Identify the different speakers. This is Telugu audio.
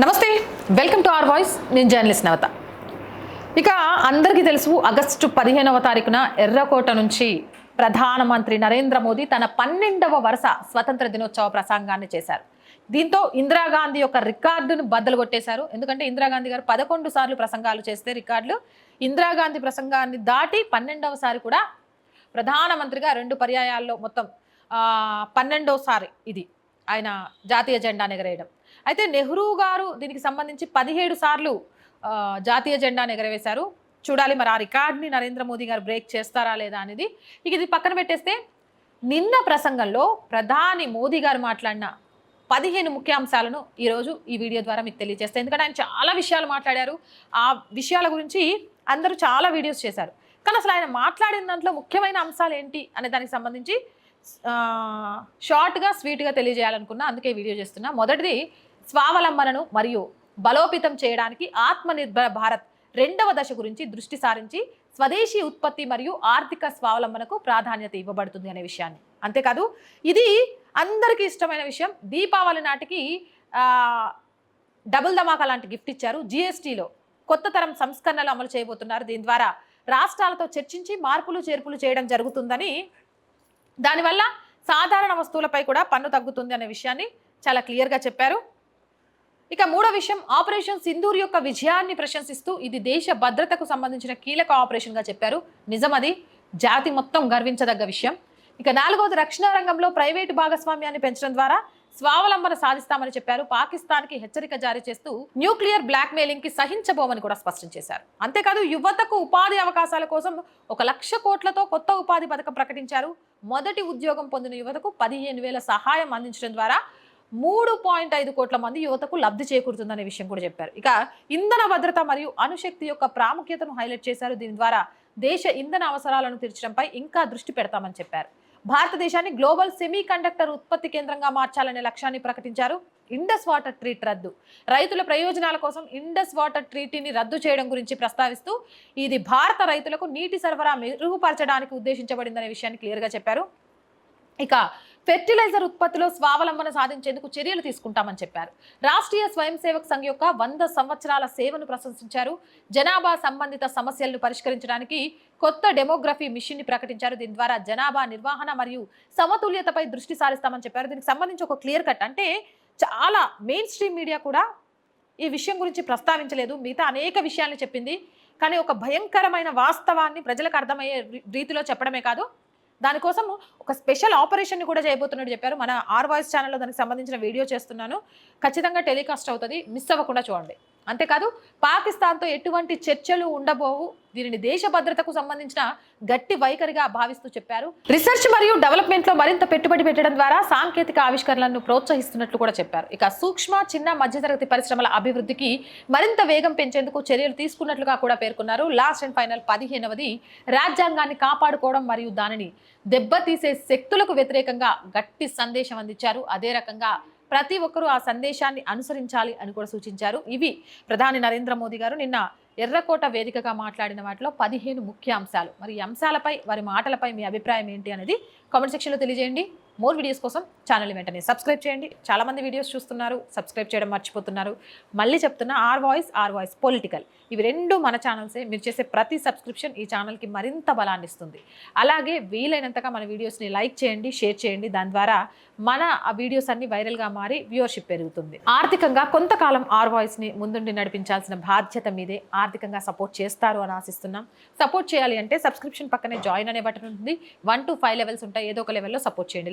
Speaker 1: నమస్తే వెల్కమ్ టు ఆర్ వాయిస్. నేను జర్నలిస్ట్ నవత. ఇక అందరికీ తెలుసు ఆగస్టు పదిహేనవ తారీఖున ఎర్రకోట నుంచి ప్రధానమంత్రి నరేంద్ర మోదీ తన పన్నెండవ వరుస స్వతంత్ర దినోత్సవ ప్రసంగాన్ని చేశారు. దీంతో ఇందిరాగాంధీ యొక్క రికార్డును బద్దలు కొట్టేశారు. ఎందుకంటే ఇందిరాగాంధీ గారు పదకొండు సార్లు ప్రసంగాలు చేస్తే రికార్డులు. ఇందిరాగాంధీ ప్రసంగాన్ని దాటి పన్నెండవసారి కూడా ప్రధానమంత్రిగా రెండు పర్యాయాల్లో మొత్తం ఆ, పన్నెండోసారి ఇది ఆయన జాతీయ జెండా ఎగరేయడం అయితే నెహ్రూ గారు దీనికి సంబంధించి పదిహేడు సార్లు జాతీయ జెండాను ఎగరవేశారు. చూడాలి మరి ఆ రికార్డ్ని నరేంద్ర మోదీ గారు బ్రేక్ చేస్తారా లేదా అనేది. ఇక ఇది పక్కన పెట్టేస్తే నిన్న ప్రసంగంలో ప్రధాని మోదీ గారు మాట్లాడిన పదిహేను ముఖ్యాంశాలను ఈరోజు ఈ వీడియో ద్వారా మీకు తెలియజేస్తాను ఎందుకంటే ఆయన చాలా విషయాలు మాట్లాడారు. ఆ విషయాల గురించి అందరూ చాలా వీడియోస్ చేశారు. కానీ అసలు ఆయన మాట్లాడిన దాంట్లో ముఖ్యమైన అంశాలు ఏంటి అనే దానికి సంబంధించి షార్ట్గా స్వీట్గా తెలియజేయాలనుకున్నా అందుకే వీడియో చేస్తున్నా. మొదటిది స్వావలంబనను మరియు బలోపేతం చేయడానికి ఆత్మనిర్భర భారత్ రెండవ దశ గురించి దృష్టి సారించి స్వదేశీ ఉత్పత్తి మరియు ఆర్థిక స్వావలంబనకు ప్రాధాన్యత ఇవ్వబడుతుంది అనే విషయాన్ని. అంతేకాదు ఇది అందరికీ ఇష్టమైన విషయం. దీపావళి నాటికి డబుల్ ధమాకా లాంటి గిఫ్ట్ ఇచ్చారు. జిఎస్టీలో కొత్త తరం సంస్కరణలు అమలు చేయబోతున్నారు. దీని ద్వారా రాష్ట్రాలతో చర్చించి మార్పులు చేర్పులు చేయడం జరుగుతుందని దానివల్ల సాధారణ వస్తువులపై కూడా పన్ను తగ్గుతుంది అనే విషయాన్ని చాలా క్లియర్గా చెప్పారు. ఇక మూడో విషయం ఆపరేషన్ సింధూర్ యొక్క విజయాన్ని ప్రశంసిస్తూ ఇది దేశ భద్రతకు సంబంధించిన కీలక ఆపరేషన్గా చెప్పారు. నిజమది జాతి మొత్తం గర్వించదగ్గ విషయం. ఇక నాలుగవది రక్షణ రంగంలో ప్రైవేటు భాగస్వామ్యాన్ని పెంచడం ద్వారా స్వావలంబన సాధిస్తామని చెప్పారు. పాకిస్తాన్కి హెచ్చరిక జారీ చేస్తూ న్యూక్లియర్ బ్లాక్ మెయిలింగ్కి సహించబోమని కూడా స్పష్టం చేశారు. అంతేకాదు యువతకు ఉపాధి అవకాశాల కోసం ఒక లక్ష కోట్లతో కొత్త ఉపాధి పథకం ప్రకటించారు. మొదటి ఉద్యోగం పొందిన యువతకు పదిహేను వేల సహాయం అందించడం ద్వారా మూడు పాయింట్ ఐదు కోట్ల మంది యువతకు లబ్ధి చేకూరుతుందనే విషయం కూడా చెప్పారు. ఇక ఇంధన భద్రత మరియు అణుశక్తి యొక్క ప్రాముఖ్యతను హైలైట్ చేశారు. దీని ద్వారా దేశ ఇంధన అవసరాలను తీర్చడంపై ఇంకా దృష్టి పెడతామని చెప్పారు. భారతదేశాన్ని గ్లోబల్ సెమీ కండక్టర్ ఉత్పత్తి కేంద్రంగా మార్చాలనే లక్ష్యాన్ని ప్రకటించారు. ఇండస్ వాటర్ ట్రీట్ రద్దు. రైతుల ప్రయోజనాల కోసం ఇండస్ వాటర్ ట్రీటీని రద్దు చేయడం గురించి ప్రస్తావిస్తూ ఇది భారత రైతులకు నీటి సరఫరా మెరుగుపరచడానికి ఉద్దేశించబడిందనే విషయాన్ని క్లియర్గా చెప్పారు. ఇక ఫెర్టిలైజర్ ఉత్పత్తిలో స్వావలంబన సాధించేందుకు చర్యలు తీసుకుంటామని చెప్పారు. రాష్ట్రీయ స్వయం సేవక్ సంఘ్ యొక్క వంద సంవత్సరాల సేవను ప్రశంసించారు. జనాభా సంబంధిత సమస్యలను పరిష్కరించడానికి కొత్త డెమోగ్రఫీ మిషన్ని ప్రకటించారు. దీని ద్వారా జనాభా నిర్వహణ మరియు సమతుల్యతపై దృష్టి సారిస్తామని చెప్పారు. దీనికి సంబంధించి ఒక క్లియర్ కట్ అంటే చాలా మెయిన్ స్ట్రీమ్ మీడియా కూడా ఈ విషయం గురించి ప్రస్తావించలేదు. మిగతా అనేక విషయాలను చెప్పింది. కానీ ఒక భయంకరమైన వాస్తవాన్ని ప్రజలకు అర్థమయ్యే రీతిలో చెప్పడమే కాదు. దానికోసం ఒక స్పెషల్ ఆపరేషన్ కూడా చేయబోతున్నట్టు చెప్పారు. మన ఆర్ వాయిస్ ఛానల్లో దానికి సంబంధించిన వీడియో చేస్తున్నాను. ఖచ్చితంగా టెలికాస్ట్ అవుతుంది. మిస్ అవ్వకుండా చూడండి. అంతేకాదు పాకిస్తాన్తో ఎటువంటి చర్చలు ఉండబోవు? దీనిని దేశ భద్రతకు సంబంధించిన గట్టి వైఖరిగా భావిస్తూ చెప్పారు. రీసెర్చ్ మరియు డెవలప్మెంట్లో మరింత పెట్టుబడి పెట్టడం ద్వారా సాంకేతిక ఆవిష్కరణలను ప్రోత్సహిస్తున్నట్లు కూడా చెప్పారు. ఇక సూక్ష్మ చిన్న మధ్యతరగతి పరిశ్రమల అభివృద్ధికి మరింత వేగం పెంచేందుకు చర్యలు తీసుకున్నట్లుగా కూడా పేర్కొన్నారు. లాస్ట్ అండ్ ఫైనల్ పదిహేనవది రాజ్యాంగాన్ని కాపాడుకోవడం మరియు దానిని దెబ్బతీసే శక్తులకు వ్యతిరేకంగా గట్టి సందేశం అందించారు. అదే రకంగా ప్రతి ఒక్కరూ ఆ సందేశాన్ని అనుసరించాలి అని కూడా సూచించారు. ఇవి ప్రధాని నరేంద్ర మోదీ గారు నిన్న ఎర్రకోట వేదికగా మాట్లాడిన వాటిలో పదిహేను ముఖ్య అంశాలు మరి ఈ అంశాలపై వారి మాటలపై మీ అభిప్రాయం ఏంటి అనేది కామెంట్ సెక్షన్లో తెలియజేయండి. మోర్ వీడియోస్ కోసం ఛానల్ వెంటనే సబ్స్క్రైబ్ చేయండి. చాలామంది వీడియోస్ చూస్తున్నారు సబ్స్క్రైబ్ చేయడం మర్చిపోతున్నారు. మళ్ళీ చెప్తున్నా R Voice R Voice political. ఇవి రెండు మన ఛానల్సే. మీరు చేసే ప్రతి సబ్స్క్రిప్షన్ ఈ ఛానల్కి మరింత బలాన్ని ఇస్తుంది. అలాగే వీలైనంతగా మన వీడియోస్ని లైక్ చేయండి షేర్ చేయండి. దాని ద్వారా మన ఆ వీడియోస్ అన్ని వైరల్గా మారి వ్యూవర్షిప్ పెరుగుతుంది. ఆర్థికంగా కొంతకాలం ఆర్ వాయిస్ని ముందుండి నడిపించాల్సిన బాధ్యత మీదే ఆర్థికంగా సపోర్ట్ చేస్తారు అని ఆశిస్తున్నాం. సపోర్ట్ చేయాలి అంటే సబ్స్క్రిప్షన్ పక్కనే జాయిన్ అనే బటన్ ఉంటుంది. వన్ టు ఫైవ్ లెవెల్స్ ఉంటాయి. ఏదో ఒక లెవెల్లో సపోర్ట్ చేయండి.